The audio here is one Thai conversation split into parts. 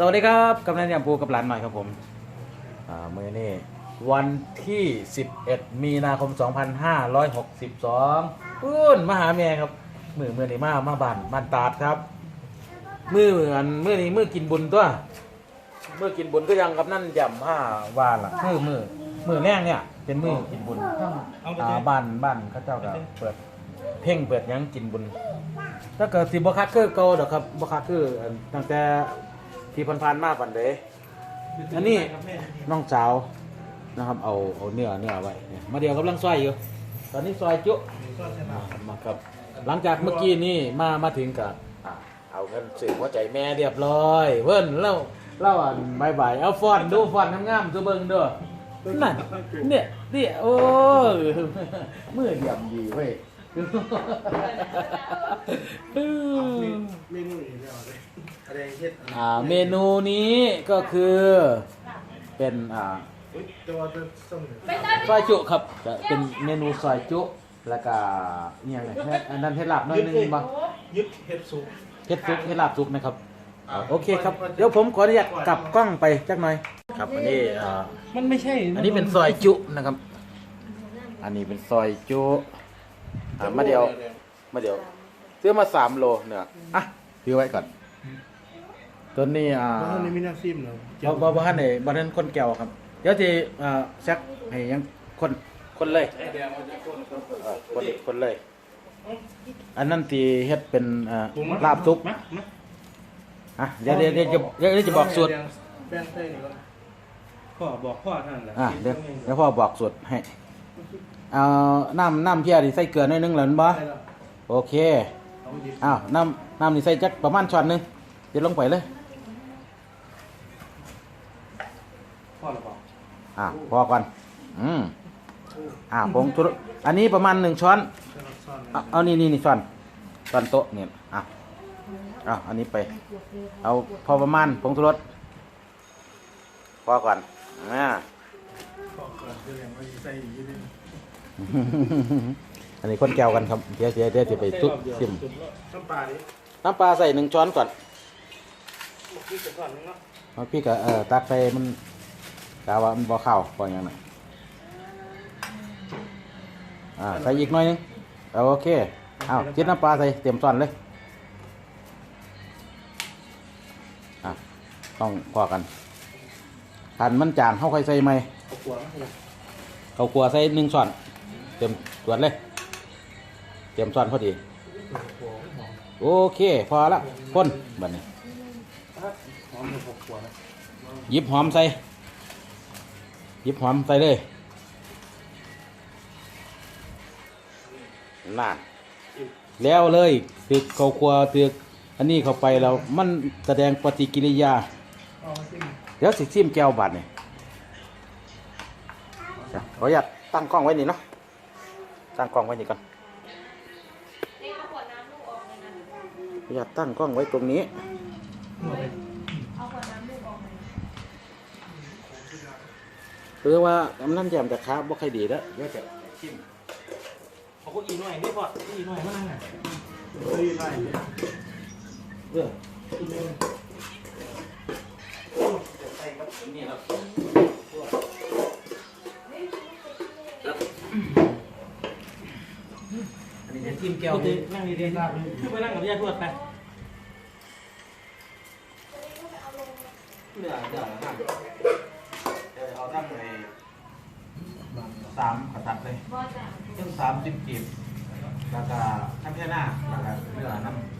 สวัสดีครับกำนันยำปูกับหลานใหน่ครับผมมือนี้วันที่ 11 มีนาคม 2562ปุ้นมาหาแม่ครับ มือมือนี้มามาบ้านบ้านตาดครับ มือมือันมือนี้มือกินบุญตัวมือกินบุญก็ยังกับนั่นยำผ้าว่าล่ะมือมือมือแรกเนี่ย เป็นมือกินบุญอาบ้านบ้านข้าเจ้าก็เปิด เพ่งเปิดยังกินบุญถ้าเกิดสิบ่คักคือเก่าดอกครับบคักคือตั้งแต่ ที่ผ่านๆมาปันเดอันนี้น้องสาวนะครับเอาเอาเนื้อเนื้อไว้เนี่ยมาเดียวกำลังซอยอยู่ ตอนนี้ซอยจุมามาครับ หลังจากเมื่อกี้นี่มามาถึงกับอ่าเอาเงินสื่อหัวใจแม่เรียบร้อย เพิ่นเล่าเล่าอันบายบายเอาฟอนดูฟอนงามๆตัวเบิ่งเด้อนั่นเนี่ยเนี่ยโอ้ยมือเยี่ยมดีเว้ย เมนูอีกแล้วเลยอะไรเฮ็ดอ่าเมนูนี้ก็คือเป็นอ่าอุ๊ยแต่ว่าจะส่งเนี่ยซอยจุครับจะเป็นเมนูซอยจุแล้วก็เนี่ยไงเฮ็ดอันนั้นเฮ็ดลาบหน้อยหนึงบ่ยึดเฮ็ดสุกเฮ็ดซุปเฮ็ดลาบซุปนะครับอ่าโอเคครับเดี๋ยวผมขออนุญาตกลับกล้องไปจักหน่อย ครับอันนี้อ่ามันไม่ใช่อันนี้เป็นซอยจุนะครับ อันนี้เป็นซอยจุ อ่ามาเดียว มาเดียว ซื้อมาสามโลเนี่ยอะถือไว้ก่อน ตัวนี้อ่ามันไม่มีน้ำซิมเนาะบ่บ่บ่ทันได้บ่ทันคนแก้วครับ เดี๋ยวสิเอ่อแซกให้ยังคนคนเลยเออคนคนเลย อันนั้นที่เฮ็ดเป็นเอ่อลาบซุปมามาอะเดี๋ยวเดี๋ยวเดี๋ยวจะเดี๋ยวจะบอกสูตรแป้งใส่นี่ก่อนพ่อบอกพ่อท่านแหละอะเดี๋ยวเดี๋ยวพ่อบอกสูตรให้ เอาน้ำน้ำเพียนี่ใส่เกลือหน่อยหนึงแล้วแม่นบ่ใส่แล้วโอเคเอามาหยิบอ้าว น้ำน้ำนี่ใส่จักประมาณช้อนหนึงเดี๋ยวลงไปเลยพ่อหรือเปล่าอะพอก่อน อืมอะผงชูรสอันนี้ประมาณหนึ่งช้อนใส่น้ำซอสเอาเอานี่นี่นี่ซ่อนซ่อนโต๊ะเนี่ยอะเอาอันนี้ไป เอาพอประมาณผงชูรสพอก่อนอ่า พ่อก่อนจะเรียงไว้ใส่อีกนิดนึง อันนี้คนแก้วกันครับ เดี๋ยวเดี๋ยวเดี๋ยวจะไปซุปซิมน้ำปลาดิน้ำปลาใส่หนึ่งช้อนก่อนบอกพี่จะก่อนนึงเนาะเอาพี่ก็เออตักใส่มันกาว่ามันบ่เข้าพออย่างนั้นอ่าใส่อีกหน่อยหนึงเอาโอเคเอาจิดน้ำปลาใส่เต็มช้อนเลยอะต้องพอกันทันมันจางเข้าค่อยใส่ไหมเอาขวดมาให้เขากลัวใส่หนึ่งช้อน เต็มตรวจเลย เต็มช้อนพอดี โอเค พอละพ่นบัดนี้หยิบหอมใส่หยิบหอมใส่เลยน่าแล้วเลยตึกเขาครัวตึกอันนี้เข้าไปแล้วมันแสดงปฏิกิริยาเดี๋ยวสิซิมแก้วบาดนี่จ้ขออนุญาตตั้งกล้องไว้นี่เนาะ ตั้งกล้องไว้นี่ก่อนออนุญาตตั้งกล้องไว้ตรงนี้ หรือว่าน้ำน้ำแยมแต่ค้าบ่ค่อยดีแล้วเดี๋ยวจะชิมเอาก็อีหน่อยนี่พออีหน่อยมานั่งไงเฮ้ยหน่อยเนี่ยเออนี่ครับ อันนี้จะจิ้มแก้วปกตินั่งดีๆครับคือไปนั่งกับยายทวดไปเดี๋ยวเดี๋ยวนะเดี๋ยวเอาตั้งในสามกระตัดเลยซึ่งสามสิบกีบแล้วก็น้ำแค่หน้าแล้วก็เนื้อน้ำ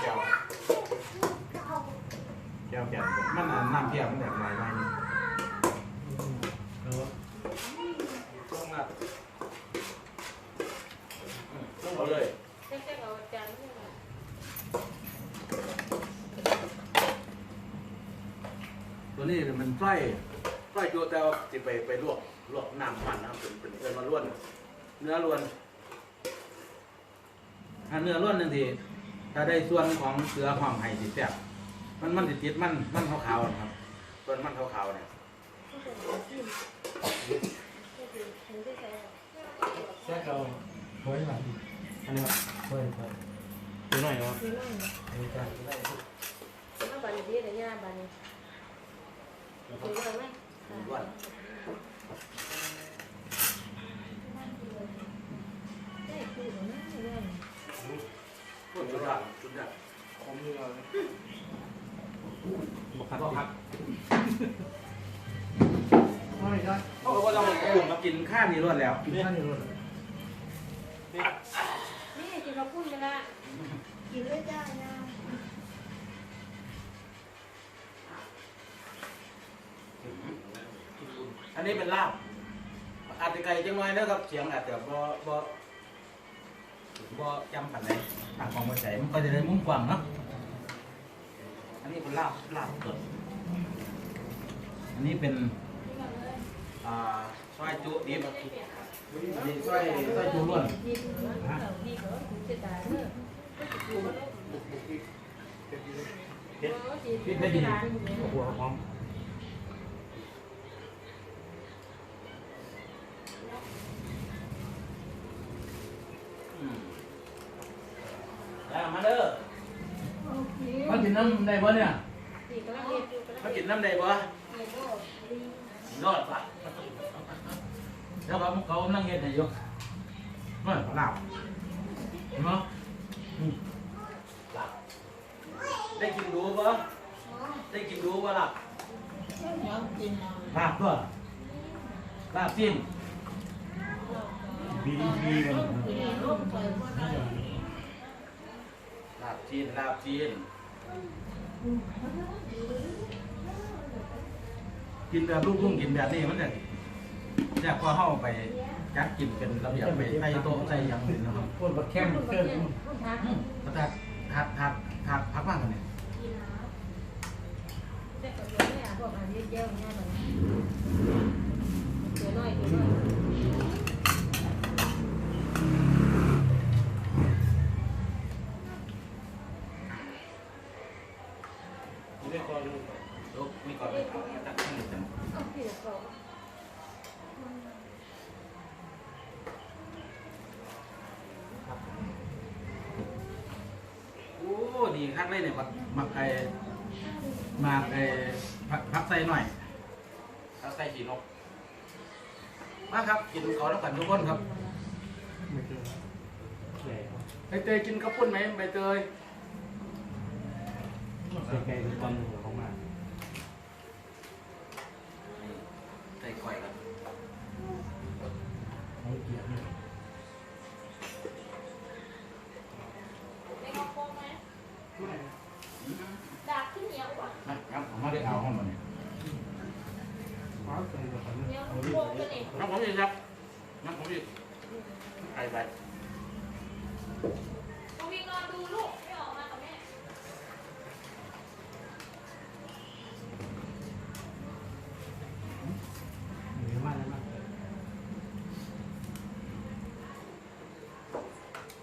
แก้วแก้วแก้วมันอันน้ำเพียมันแบบไหนไหมนี่ ต้องมาต้องเอาเลยตัวนี้มันไฟไฟโย แต่ว่าจะไปไปลวกลวกน้ำมันนะครับเป็นเป็นเอินมาล้วนเนื้อล้วนถ้าเนื้อล้วนหนึ่งทีถ้าได้ส่วนของเสือห้องไห้สิแซ่บมันมันติดติดมันมันขาวๆนะครับ ส่วนมันขาวๆเนี่ยแค่เราเฮ้ยมาอันนี้มาเฮ้ยเฮ้ยหน่อยครับมีน้อยนะมาบานนี้ได้ย่าบานนี้มีน้อยไหม ด้วนได้คือของน้อยเลยสุดยอดสุดยอดผมเนื้อเลยบอกก็พัพักกไม่ได้เขาบอกว่าเรากลุ่มมากินข้าวนี่รวดแล้วกินข้าวอยู่เลยนี่กินข้าวปุ้นกันละกินด้วยจ้าย่ อันนี้เป็นลาบอาจจะไกลจังไว้นะครับเสียงอาจจะบ่บ่บ่จำปันไหนทางของหัวใจมันก็จะได้มุมกว้างเนาะอันนี้เป็นลาบลาบสดอันนี้เป็นอ่าซอยจุดิบอันนี้ซอยซอยจุล้วนกินนี่ก็คุณจะเฮ็ดกินไม่ดีหัวหอม แล้วมาเด้อมากินน้ำได้บ่เนี่ยนี่กำลังเรียนอยู่กำลังมาเรีกิยนนน้ำได้บ่เรียนโอ้ดีรอดปะแล้วว่าเขานั่งเฮ็ดให้อยู่มาลาบเห็นบ่อืมลาบได้กินดูบ่ได้กินดูบ่ล่ะลาบตัวลาบจิ้มบีบีมันลาบ จีนลาบจีน กินแบบลูกทุ่งกินแบบนี้มันจะแซ่บพอเข้าไปจัดกินเป็นระเบียบไปใส่โต๊ะใส่หยังเป็นนะครับพวกบักแข้มเกินอืมก็ทัดทัดทัดทัดพักบ้างกันเนี่ย แต่ก็เยอะเนี่ยพวกอันนี้เยอะเนี่ยแบบเดี๋ยวน้อยเดี๋ยวน้อย เรียกก่อน ลูกมีก่อนเลยตักขึ้นเลย เอาที่ละสอง โอ้ดีคักเลยเนี่ยมักมักไอ้มักไอ้พักพักใส่หน่อยพักใส่ขีนกมาครับกิน กันทุกคนครับใบเตยกินข้าวปุ้นไหมใบเตย ใส่ไก่เป็นตอนหัวของมัน ใส่ก่อยกัน เขาเกลียดเนี่ย ไม่เอาโค้งไหม ไม่ ดาบที่เหนียวกว่า นะครับผมมาได้เอาห้องมันเนี่ย ฟ้าใส่แบบนี้ เหนียว เอา โค้งกันเอง น้ำผมอีกครับน้ำผมอีกไปไป ต้องวิ่งนอนดูลูกไม่ออกมากับแม่ เหนียวมากเลยมาก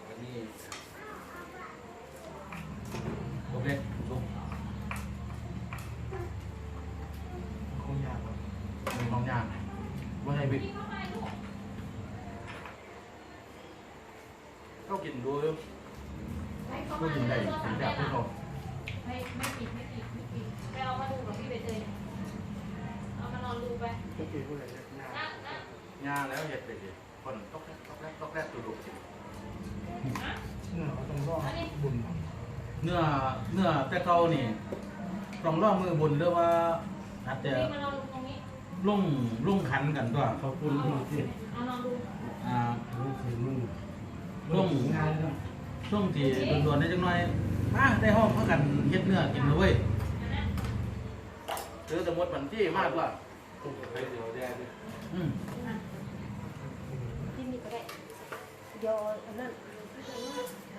อันนี้โอเคลุก คงยากกว่า มีบางอย่างว่าให้บิ๊ก วิ่งเข้าไปลูก ก็กิน ดูให้เข้าก็มากินได้เรื่องกินทำแบได้บที่เขาไม่ไม่ปิดไม่ปิดไม่ปิดไปเอามาดูกับพี่ใบเตยเอามานอนดูไปก็คือผู้ใหญ่จะหน้านั่งนั่งงาแล้วเห็ดไปดิคนตอกแรกตอกแรกตอกแรกตุดุกสิเนื้อเขาต้องรอบุญเนื้อเนื้อแต่เก่านี่ต้องล่อมือบุญหรือว่าอาจจะวิ่งมานอนดูตรงนี้ลุ่งลุ่งขันกันตัวเขาปุ้นที่ที่เอานอนดูอ่ารู้สึกมึงลุ่ง งานแล้วช่วงที่ด่วนๆได้จังหน่อยมาได้ห้องเพื่อกันเฮ็ดเนื้อกินเลยเว้ยอันนั้นหรือสมมติวันที่มากกว่าตุ้งไปเดี๋ยวแดดเนี่ยอืมที่นี่ก็ได้เดี๋ยวอันนั้น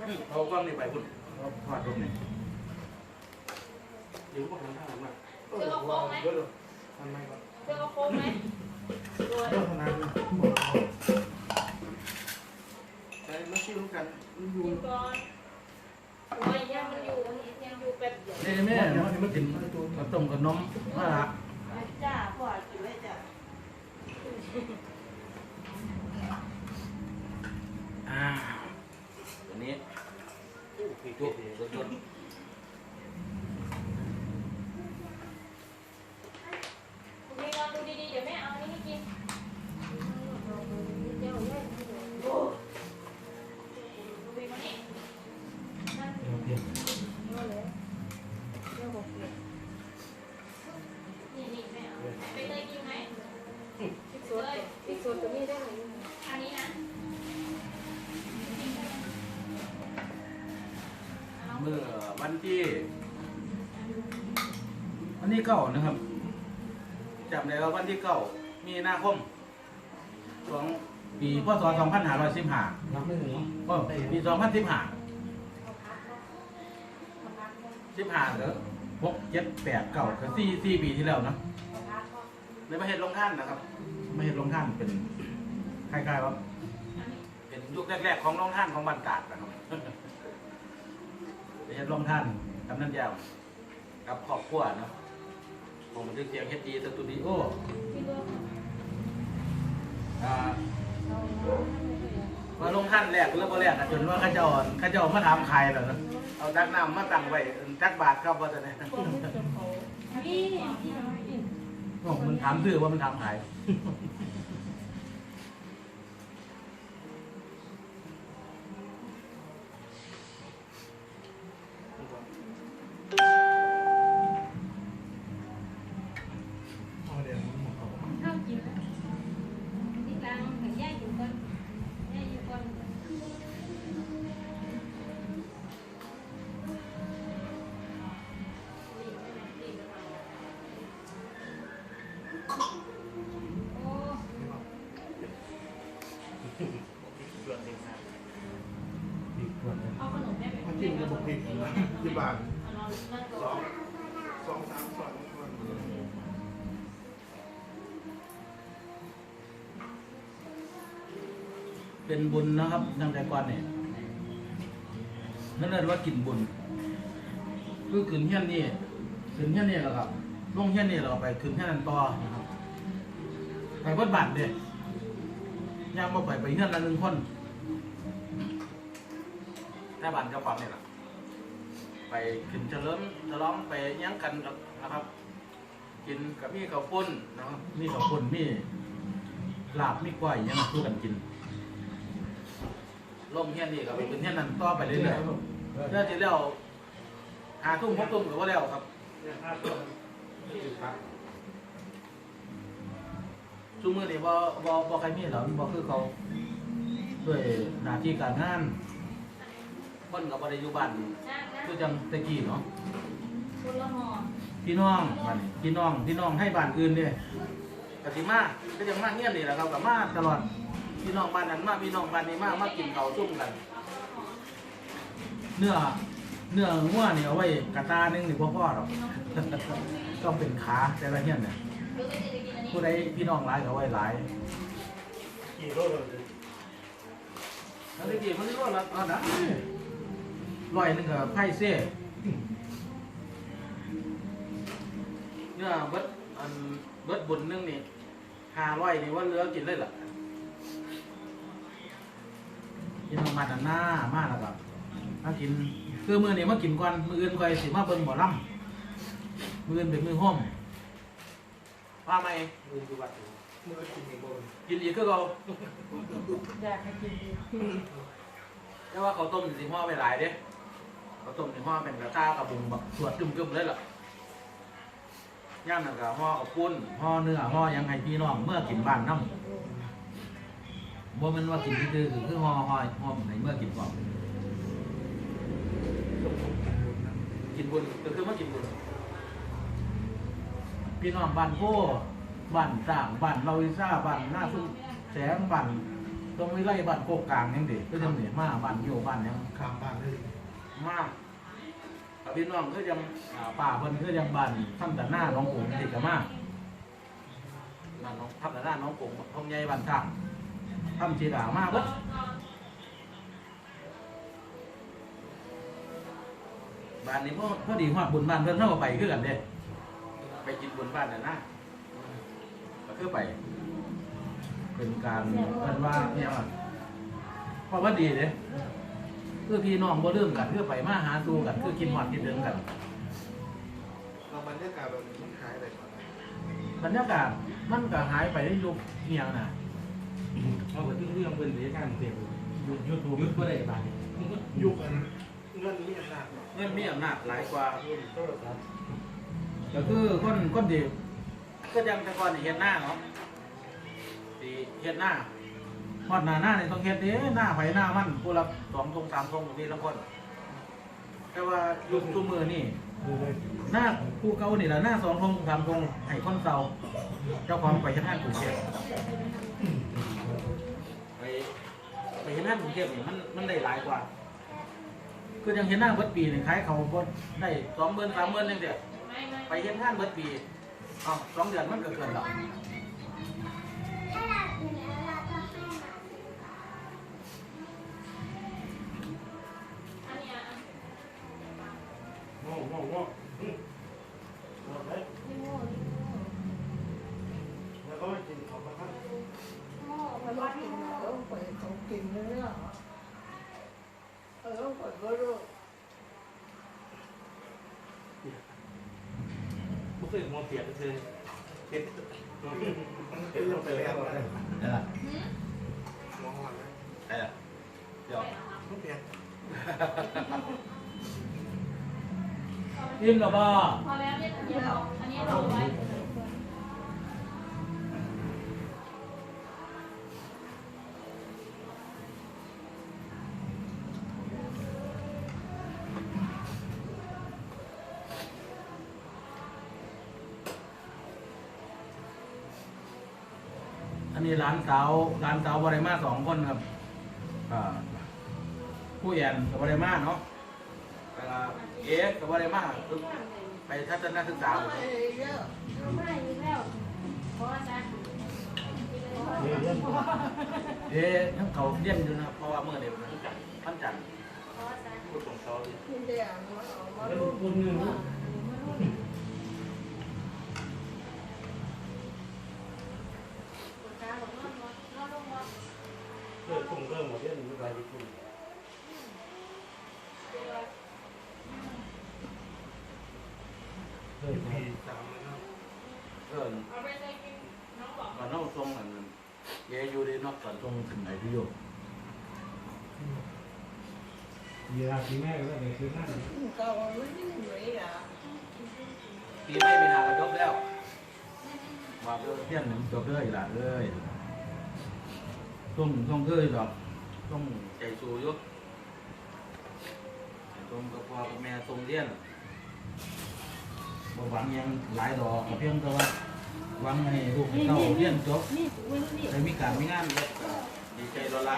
อืมเอากล้องนี่ไปพุ่นเอาทอดตรงนี้เดี๋ยวพวกนั้นทำมาเดี๋ยวทำไมวะเจอโค้งไหมโดยเรื่องนั้นแต่ไม่ชื่อกันอยู่กินก่อนโอ้ยยังมันอยู่ยังอยู่แบบเดียวนี่แม่มันมันกินกับต้มกับนมว่าละจ้าพ่อกินไว้จ้าอ่าตัวนี้อู้ผิดจุก เก้านะครับจำได้ว่าวันที่เก้ามีนาคมของปีพศ2515รับไม่ถึงเนาะก็ปี2015 15เหรอ6 7 8 9ก็4 4ปีที่แล้วเนาะในประเทศลงท่านนะครับประเทศลงท่านเป็นคล้ายๆว่าเป็นยุคแรกๆของลงท่านของบันตาดนะครับไปเฮ็ดร่วมท่านกำนันยาวกับครอบครัวเนาะ ผมบันทึกเสียงเฮดดีสตูดิโออ่ามาลงท่านแรกหรือบ่แรกอะจนว่าเข้าเจ้าเข้าเจ้ามาถามใครแล้วนะเอาจักน้ำมาตั้งไว้จักบาทครับว่าจะเนี่ยพี่โอ้มันถามชื่อว่ามันถามใค เป็นบุญนะครับตั้งแต่ก่อนเนี่ยนั่นเรียกว่ากินบุญ คือขึ้นเฮี้ยนนี่ขึ้นเฮี้ยนนี่แล้วครับลงเฮี้ยนนี่เราไปขึ้นเฮี้ยนนั้นต่อนะครับไปวัดบัตรเด้ย่างมาไปไปเฮี้ยนละหนึ่งคนแค่บ้านเจ้าของเนี่ยแหละไปขึ้นเฉลิมฉลองไปยังกันนะครับ กินกับมีข้าวปุ้นนะครับมีข้าวปุ้นมีลาบมีกล้อยยังสู้กันกิน ลงเฮี้ยนนี่ก็ไปขึ้นเฮี้ยนนั้นต่อไปเรื่อยๆเรื่อยๆแล้วหาทุ่มหกทุ่มก็ว่าแล้วครับเนี่ยห้าตัวนี่คือพักชุมือนี่บ่บ่บ่ใครมีหรอกบ่คือเขาด้วยหน้าที่การงานคนก็บ่ได้อยู่บ้านนั่งนะคือจังแตะกี้เนาะคนละห่อพี่น้องบัดนี้พี่น้องพี่น้องให้บ้านอื่นเด้ก็สิมาก็จังมาเฮียนนี่แหละครับก็มาตลอด พี่น้องบ้านนั้นมาพี่น้องบ้านนี้มามากินข้าวซุ่มกัน เนื้อเนื้องัวนี่เอาไว้กระตาหนึงนี่บ่พอหรอก ต้องเป็นขาแต่ละเฮียนเนี่ยดูก็จะกินอันนี้ผู้ใดพี่น้องหลายก็เอาไว้หลายกี่โลเลยแล้วตะกี้มันก็ละอันนั้นร้อยหนึงก็ไพ่เซ่เนี่ยเบิดอันเบิดบุญหนึงนี่ห้าร้อยนี่ว่าเหลือกินเลยล่ะ กินประมาณนั้นหน้ามากแล้วก็มากินคือมือนี่มากินก่อนมืออื่นค่อยสิมาเบิ่งหมอลำมืออื่นเป็นมือห้อมว่าไหมมือดูบัตรมือกินในโบนกินอีกคือเราอยากให้กินแต่ว่าเขาวต้มสิห่อไปหลายเด้เขาวต้มสิห่อเป็นกระต้ากระบุงแบบสวดจุ่มๆเลยล่ะย่างนั่นก็ห่อกับปุ้นห่อเนื้อห่อหยังให้พี่น้องเมื่อกินบ้านน้ำ บ่มันว่ากินที่คือคือห่อห่อห่อในเมื่อกินก่อนกินบุญก็คือมากินบุญพี่น้องบ้านโพบ้านต่างบ้านเราอิซ่าบ้านหน้าพึ่งแสงบ้านตรงวิไลบ้านโคกกลางยังเด็กก็ยังเหนือมาบ้านโยบ้านยังข้ามบ้านเลยมากพี่น้องก็ยังป่าเพิ่นก็ยังบ้านทำแต่หน้าน้องกงติดกันมากบ้านน้องทำแต่หน้าน้องกงทงใหญ่บ้านทาง ทำชีดามากเบิดบ้านนี้พอพอดีฮอดบุญบ้านเพิ่นเท่ากับไปคือกันเด้ไปกินบุญบ้านน่ะนะก็คือไป เป็นการเพิ่นว่าเนี่ยว่าเพราะว่าดีเด้คือพี่น้องบ่ลืมกันคือไปมาหาสู่กันคือกินหอดกินถึงกันเราบรรยากาศแบบนี้มันหายไปก่อนบรรยากาศมันก็หายไปในยุคเฮียงน่ะ เอาไปที่เรื่องเป็นเรื่องการเปลี่ยนยุคยูทูบยุดก็ได้บาทยุคอันเงินมีอำนาจเงินมีอำนาจหลายกว่ารุ่นโทรศัพท์ก็คือคนคนดีก็ยังแต่ก่อนเฮ็ดหน้าเนาะดีเฮ็ดหน้าฮอดหน้าหน้านี่ต้องเฮ็ดเด้หน้าไผหน้ามันผู้ละสองทงสามทงมีละคนแต่ว่ายุคทุกมือนี่หน้าผู้เก่านี่ละหน้าสองทงสามทงให้คนเก่าเจ้าของไปเฮ็ดงานกรุงเทพ ไปเฮ็ดงากรุงเทพนี่มันมันได้หลายกว่า คือยังเห็นหน้าเบิดปีนี่ขายเขาบดได้สองหมื่นสามหมื่นนึงเดียวไปเฮ็ดงาเบิดปีอ๋อสองเดือนมันก็เกินแล้ว เขากินเนื้อเออเปิดก็รู้บุฟเฟ่ต์มอเปียกก็คือเห็นเป็นลงไปแล้วเลยได้ละมองหอนเลยได้ละเดี๋ยวไม่เปลี่ยนยิ้มกับบ่พอแล้วเนี่ยอันนี้เราอันนี้เราไว้ สาวร้านสาวบริมาสองคนครับอ่าผู้แอนกับบริมาเนาะแล้วก็เอ๊กับบริมาคือไปทัศนศึกษาหมดเลยรู้ไหมรู้แล้วเพราะว่าจะเรียนเรียนเอ๊ทั้งเขาเรียนอยู่นะครับเพราะว่าเมื่อเดียวนะพันจันทร์เพราะว่าจะพูดของเขาเลย เริ่มคงเริ่มหมดเรื่องนี้ไปที่คุณเริ่มปีสามแล้วเอิ้นเอาไปใส่กินน้องบอกก่อนน้องทรงอันนั้นเอ๊อยู่นนอกก่อนทรงถึงไหนที่อยู่เวลาที่แม่ก็ได้อได้เหนื่อยอะปีไม่มีทากระจบแล้วว่าเพื่อเพี้ยนหนึ่งจบเลยล่ะเลย ต้องต้องเอ้ยดอกต้องใจสู้อยุตรงกับพ่อกับแม่ทรงเรียนบ่หวังหยังหลายดอกก็เพียงแต่ว่าหวังให้ลูกให้เต้าเรียนจบนี่วันนี้ได้มีการมีงานเฮ็ดก็ดีใจรอละ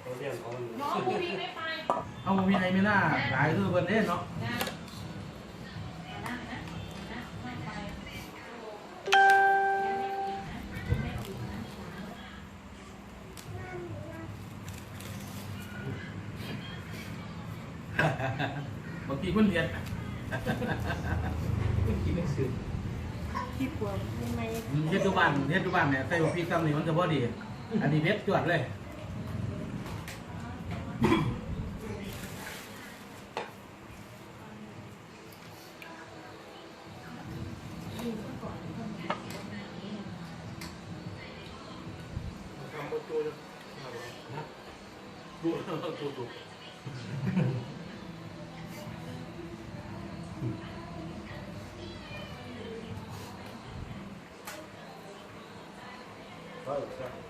เขาเรียนเขาน้องผู้วิ่งไม่ไปเอาบ่มีให้มีหน้าหลายคือเพิ่นเด้เนาะนะนะ บางทีเพิ่นเรียนกินหนังสือที่ปวดไม่ไม่เฮ็ดอยู่บ้านเฮ็ดอยู่บ้านเนี่ยใส่บ่พริกซ้ำนี่มันก็บ่ดี อันนี้เผ็ดจวดเลย ทำประตู ดูดูดู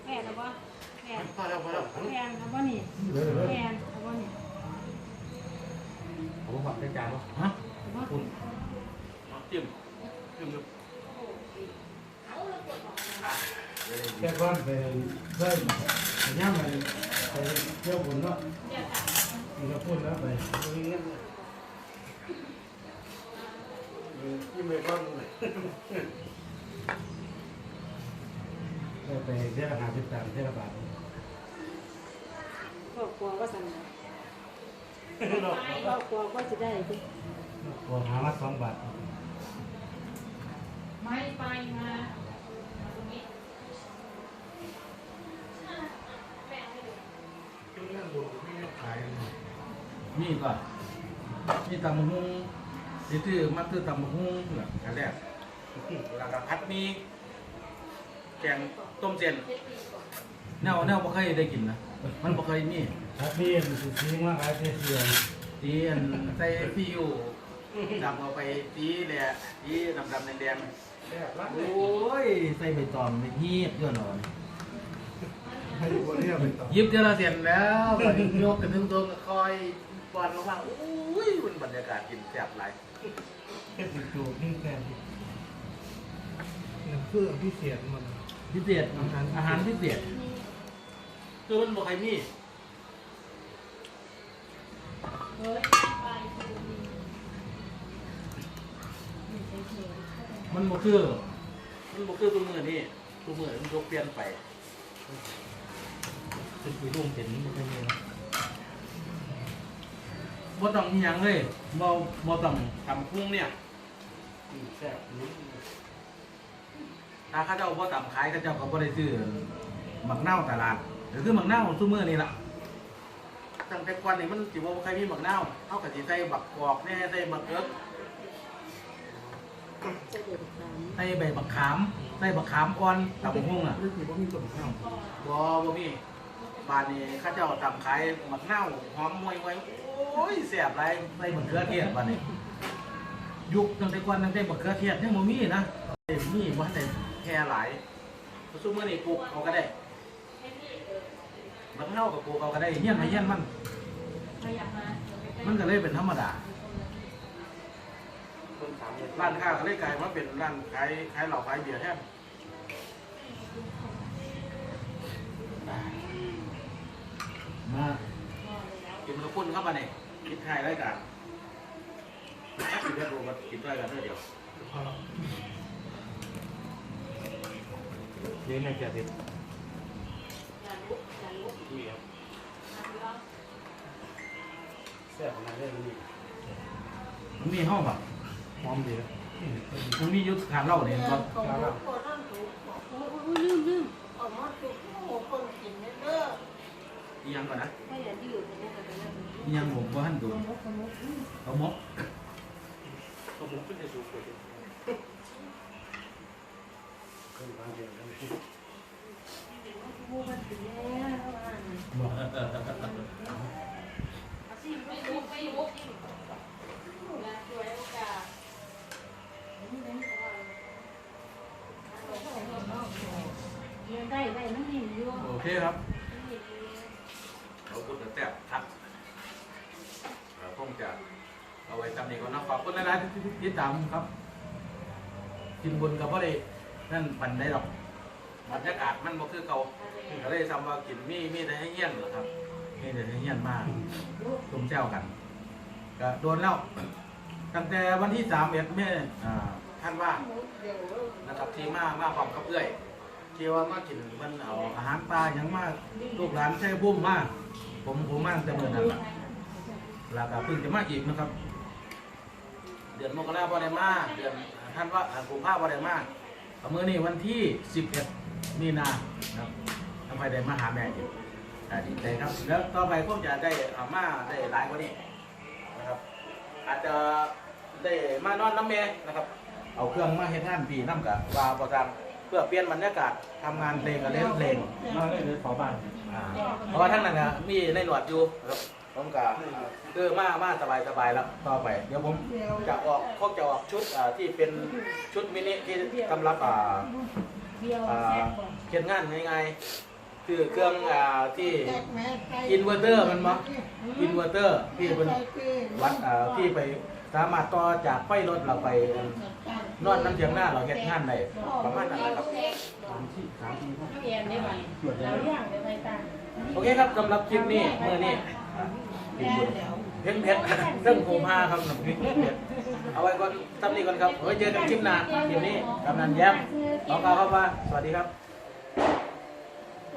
แอนเอาบ่แอน พอแล้วพอแล้ว แอนเอาบ่นี่แอนเอาบ่นี่ ผมบอกเป็น จานว่าฮะเอาบ่คุณเอาจิ้มจิ้มดูอะเดี๋ยวแต่ก่อนไปเพิ่มย่ำไปไปเที่ยวบุญเนาะเดี๋ยวค่ะมันก็พูดแล้วไปมีเงินที่ไม่ก้อนเลยไปเที่ยวหาสิบสามเที่ยวบาทครอบครัวก็สั่น ครอบครัวก็จะได้ดิพอหามาสองบาทไม่ไปมาตรงนี้เรื่องบุญไม่ขายนี่ก่อนนี่ตำมะฮุงที่ชื่อมักคือตำมะฮุงเหรออันแรกแล้วก็ผัดหมีแกงต้มเส้นแนวแนวบ่เคยได้กินนะมันบ่เคยมี ถ้าพี่มันสิซื้อมาขายเสียเสียงตีอันใส่ฟิวดำเอาไปตีแหละตีดำดำๆแดงแซ่บร้านๆเลยโอ้ยใส่ใบตองไปยีบเยอะหน่อยให้ดูว่าเนี่ยไปต่อยิบเจอละเสียนแล้วบัดนี้ยกกันถึงตัวก็คอยปอนลงมาโอ้ยมันบรรยากาศกินแซ่บหลายเฮ็ดจูบนี่แซ่บน้ำเพื่อพิเศษมันพิเศษอาหารอาหารพิเศษคือมันบอกใครมีเฮ้ยไป มันบ่คือมันบ่คือตัวมือนี่ตัวมือมันยกเปลี่ยนไปเป็นคุยร่วมเป็นมันเป็นยังไงบ่ต้องอิหยังเลยบ่บ่ต้องทำคุ้งเนี่ยแซ่บนี่ถ้าเข้าเจ้าบ่ตำขายเข้าเจ้าก็บ่ได้ซื้อหมักเน่าวตลาดหรือคือหมักเน่าวซุมื้อนี่ล่ะ ตั้งแต่ก่อนนี่มันสิบ่ใครมีหมักเน่าวเฮาก็สิใส่บักกอกแหน่ใส่บักเอิกจะเดือดร้อนใส่ใบบักขามใส่บักขามอ่อนตำหุ่งอะรู้สึกว่ามีต้นข้าวบ่บ่มีบ้านนี้เข้าเจ้าตำขายหมักเน่าวหอมมวยไว้โอ้ยแซ่บหลายใส่บักเขือเทศบ้านนี้ยุคตั้งแต่ก่อนตั้งแต่บักเขือเทศยังบ่มีนะแต่มีบ่ได้แพร่หลายซุมื้อนี้ปลูกเอาก็ได้ บักเน่าวก็ปลูกเอาก็ได้เฮียนให้เฮียนมันไม่อยากมามันก็เลยเป็นธรรมดาต้นสามเลยร้านค้าก็เลยกลายมาเป็นร้านขายขายเหล้าขายเบียร์แทนมากินกับคุณเข้ามาเนี่ยคิดไทยรายการคิดได้รู้ว่ากินด้วยกันเท่าเดียวพอเลี้ยงในแก่เด็ดอย่าลุก อย่าลุกนี่ครับแซ่บขนาดนี้นี่มันมีห้องแบบหอมดีครับมันมียุทธการเล่าเนี่ยก็ของลูกคนนั่นถูกบอกลืมลืมออกมาถูกโอ้คนกินเด้ออีหยังก่อนนะไม่อย่าดื้อไปนะไปนะอีหยังผมก็หันดูคนมุกคนมุกเขาหมกก็ผมขึ้นจะสูงกว่าเดิมเครื่องทางเดียวกัน มุกมันกินแล้วอาชีพไม่ลุกไม่ลุกงานช่วยโอกาสได้ได้มันหินอยู่ โอเคครับเราพูดแต่แซ่บครับเราคงจะเอาไว้จำนี้ก่อนนะขอบคุณนะที่ติดตามครับกินบนกับพ่อได้นั่นปันได้หรอกบรรยากาศมันบ่คือเก่าก็เลยทำว่ากินมีมีแต่ให้เยี่ยนเหรอครับ มีแต่ให้เยี่ยนมากตุ้มเจ้ากัน ก็โดนแล้วตั้งแต่วันที่สามเอ็ดเมษอ่าท่านว่านะครับที่มามาพร้อมกับเอื้อยที่ว่ามากินมันเอาอาหารปลาอย่างมากลูกหลานใช้บุ้มมาก ผมผมมาตั้งแต่เมื่อนั้นแหละแล้วก็เพิ่งจะมาอีกนะครับ เดือนมกราบได้มาเดือนท่านว่าอ่ากุมภาพันธ์ได้มาเอามื่อนี้วันที่ 11 มีนาครับทำไมได้มาหาแม่อีกอ่าดีใจครับ แล้วต่อไปผมจะได้เอามาได้หลายกว่านี้นะครับ อาจจะได้มานอนน้ำเมนะครับ เอาเครื่องมาเฮ็ดงานพี่น้ำกับว่าประจำเพื่อเปลี่ยนบรรยากาศทำงานเพลงกับเล่นเพลงมาเลยเลยขอบ้านอ่าเพราะว่าทั้งนั้นนะมีในหนวดอยู่ครับ ผมก็คือมามาสบายสบายๆแล้วต่อไป เดี๋ยวผมจะออกพวกจะออกชุดอ่าที่เป็นชุดมินิที่สำหรับอ่าเดียวอ่าแซ่บบ่เขียนงานง่ายๆคือเครื่องอ่าที่อินเวอร์เตอร์มันมั้อินเวอร์เตอร์ที่เป็นวัดอ่าที่ไปสามารถต่อจากไฟรถเราไปนอนน้ำเทียงหน้าเราเฮ็ดงานได้ประมาณนั้นแหละครับสามที่สามที่พ่อเรียนได้ไหมเราเรื่องได้ไหมตาโอเคครับสำหรับคลิปนี้เมื่อนี้ กินบุญเพ็ดเผ็ดเรื่องโคม่าครับน้ำพริกเผ็ดเอาไว้ก่อนทำนี้ก่อนครับไว้เจอกันคลิปหน้าคลิปนี้กำนันแย้มขอกล่าวครับว่าสวัสดีครับ